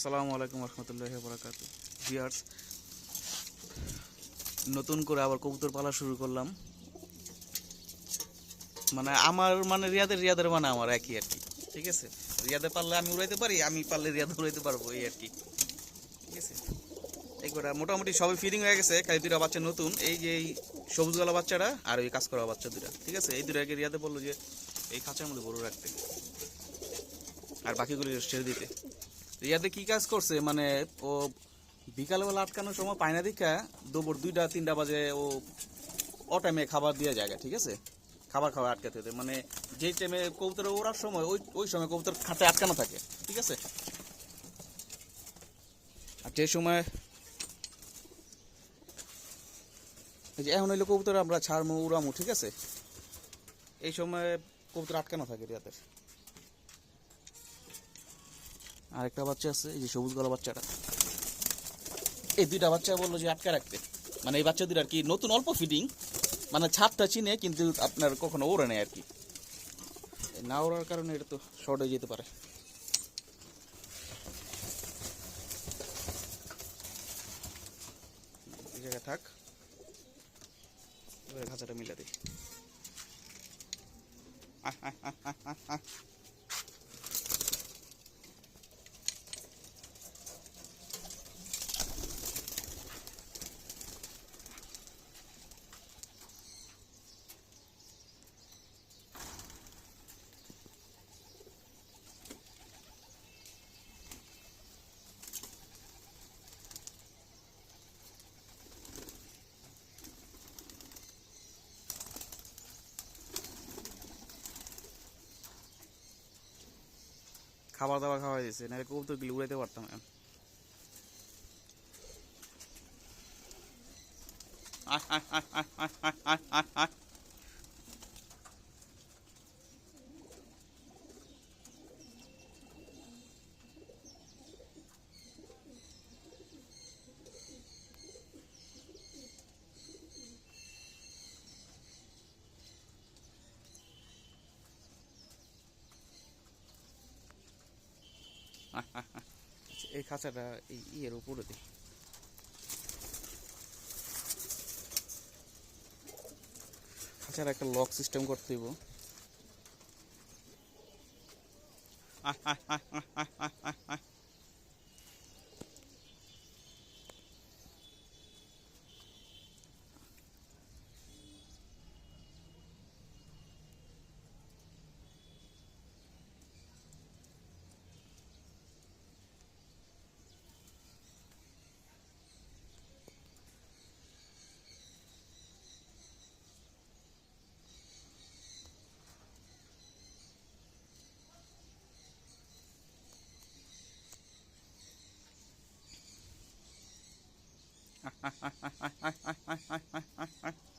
আসসালামু আলাইকুম রহমতুল্লাহ বরাকাত ভিয়ার্স নতুন করে আবার কবুতর পালা শুরু করলাম। মানে আমার মানে রিয়াদের রিয়াদের মানে আমার একই আর কি। ঠিক আছে? রিয়াদে পারলে আমি উড়াইতে পারি, আমি পারলে রিয়াদে উড়াইতে পারব, এই আর কি। ঠিক আছে? কটা মোটামুটি সবই ফিডিং হয়ে গেছে, খালি দুটা বাচ্চা নতুন, এই যে এই সবুজ গলা বাচ্চাটা আর ওই কাজ করা বাচ্চা দুটা ঠিক আছে? এই দুটাকে রিয়াদে বলল যে, এই খাঁচার মধ্যে বড় রাখতে। আর বাকিগুলো ছেড়ে দিতে। রিয়াদে কি কাজ করছে? মানে ও বিকালবেলা আটকানোর সময় পায়না দেখা দুপুর দুইটা, তিনটা বাজে ও ও টাইমে খাবার দিয়ে জায়গা, ঠিক আছে? খাবার খাওয়া আটকাতে হতে মানে যেই টাইমে কবুতর ওড়ার সময়, ওই ওই সময় কবুতর খাতে আটকানো থাকে, ঠিক আছে? আর যে সময় যে এখন হইল কবুতর আমরা ছাড়মু, উড়ামু, ঠিক আছে? এই সময় কবুতর আটকানো থাকে রিয়াদের। আরেকটা বাচ্চা আছে, এই যে সবুজ গলা বাচ্চাটা। এই দুইটা বাচ্চা বলল যে আটকা রাখতে মানে এই বাচ্চা দুটো আর কি নতুন অল্প ফিডিং মানে ছাদটা চিনে কিন্তু আপনার কখনো ওড়ে নেই আর কি। না ওড়ার কারণে এটা তো শর্ট হয়ে যেতে পারে। জায়গায় থাক। খাঁচাটা মিলে দিই। খাবার দাবার খাওয়াই দিয়েছে নাহলে তো গিলে উড়াইতে পারতাম আহ, আচ্ছা, এই খাঁচাটা এই ইয়ের উপরে দিই খাঁচার একটা লক সিস্টেম করতে হইব আহ, আহ, আহ, আহ, আহ, আহ, হা আহ। ハハハハ!